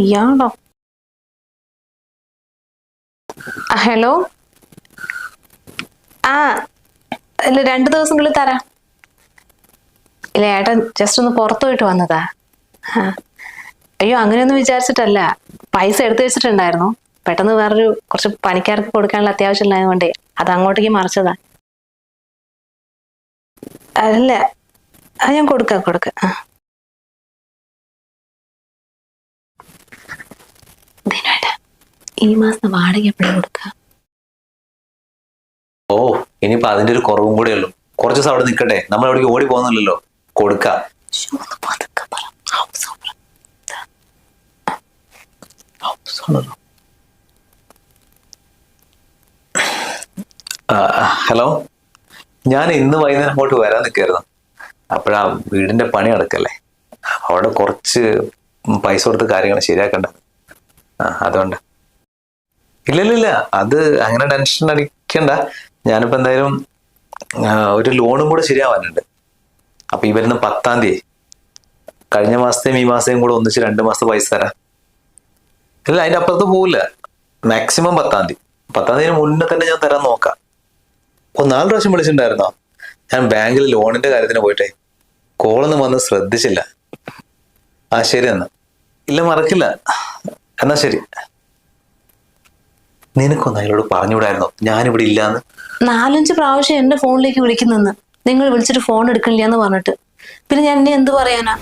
ഇയാളോ hello? ആ ഇല്ല രണ്ടു ദിവസത്തിനുള്ളിൽ തരാം. ഇല്ല ഏട്ടൻ ജസ്റ്റ് ഒന്ന് പുറത്തു പോയിട്ട് വന്നതാ. അയ്യോ അങ്ങനെയൊന്നും വിചാരിച്ചിട്ടല്ല. പൈസ എടുത്തു വെച്ചിട്ടുണ്ടായിരുന്നു. പെട്ടെന്ന് വേറൊരു കുറച്ച് പണിക്കാർക്ക് കൊടുക്കാനുള്ള അത്യാവശ്യം ഉണ്ടായതുകൊണ്ടേ അത് അങ്ങോട്ടേക്ക് മറിച്ചതാ. അല്ല അത് ഞാൻ കൊടുക്കാം കൊടുക്കാം. ആ. ഈ മാസം വാടക എപ്പോഴും കൊടുക്കുക ഓ ഇനിയിപ്പോ അതിന്റെ ഒരു കുറവും കൂടെ ഉള്ളൂ. കുറച്ച് ദിവസം അവിടെ നിൽക്കട്ടെ. നമ്മൾ അവിടേക്ക് ഓടി പോകുന്നില്ലല്ലോ. കൊടുക്ക. ഹലോ? ഞാൻ ഇന്ന് വൈകുന്നേരം അങ്ങോട്ട് വരാൻ നിൽക്കായിരുന്നു അപ്പോഴാ വീടിന്റെ പണി നടക്കല്ലേ? അവിടെ കുറച്ച് പൈസ കൊടുത്ത് കാര്യങ്ങൾ ശരിയാക്കണ്ട. അതുകൊണ്ട്. ഇല്ല അത് അങ്ങനെ ടെൻഷൻ അടിക്കണ്ട. ഞാനിപ്പോ എന്തായാലും ഒരു ലോണും കൂടെ ശരിയാവാനുണ്ട്. അപ്പൊ ഈ വരുന്ന പത്താം തീയതി കഴിഞ്ഞ മാസത്തെയും ഈ മാസത്തെയും കൂടെ ഒന്നിച്ച് രണ്ട് മാസത്തെ പൈസ തരാം. ഇല്ല അതിന്റെ അപ്പുറത്ത് പോവില്ല. മാക്സിമം പത്താം തീയതി. പത്താം തീയതി മുന്നേ തന്നെ ഞാൻ തരാൻ നോക്കാം. ഓ നാല് പ്രാവശ്യം വിളിച്ചിട്ടുണ്ടായിരുന്നോ? ഞാൻ ബാങ്കിൽ ലോണിന്റെ കാര്യത്തിന് പോയിട്ടെ കോളൊന്നും വന്ന് ശ്രദ്ധിച്ചില്ല. ആ ശരി എന്നാ. ഇല്ല മറക്കില്ല. എന്നാ ശരി. നിനക്കൊന്ന് അയാളോട് പറഞ്ഞുകൂടായിരുന്നോ? ഞാനിവിടെ ഇല്ലാന്ന്. നാലഞ്ച് പ്രാവശ്യം എന്റെ ഫോണിലേക്ക് വിളിക്കുന്നെന്ന്. നിങ്ങൾ വിളിച്ചിട്ട് ഫോൺ എടുക്കണില്ല എന്ന് പറഞ്ഞിട്ട്. പിന്നെ ഞാൻ എന്ത് പറയാനാ?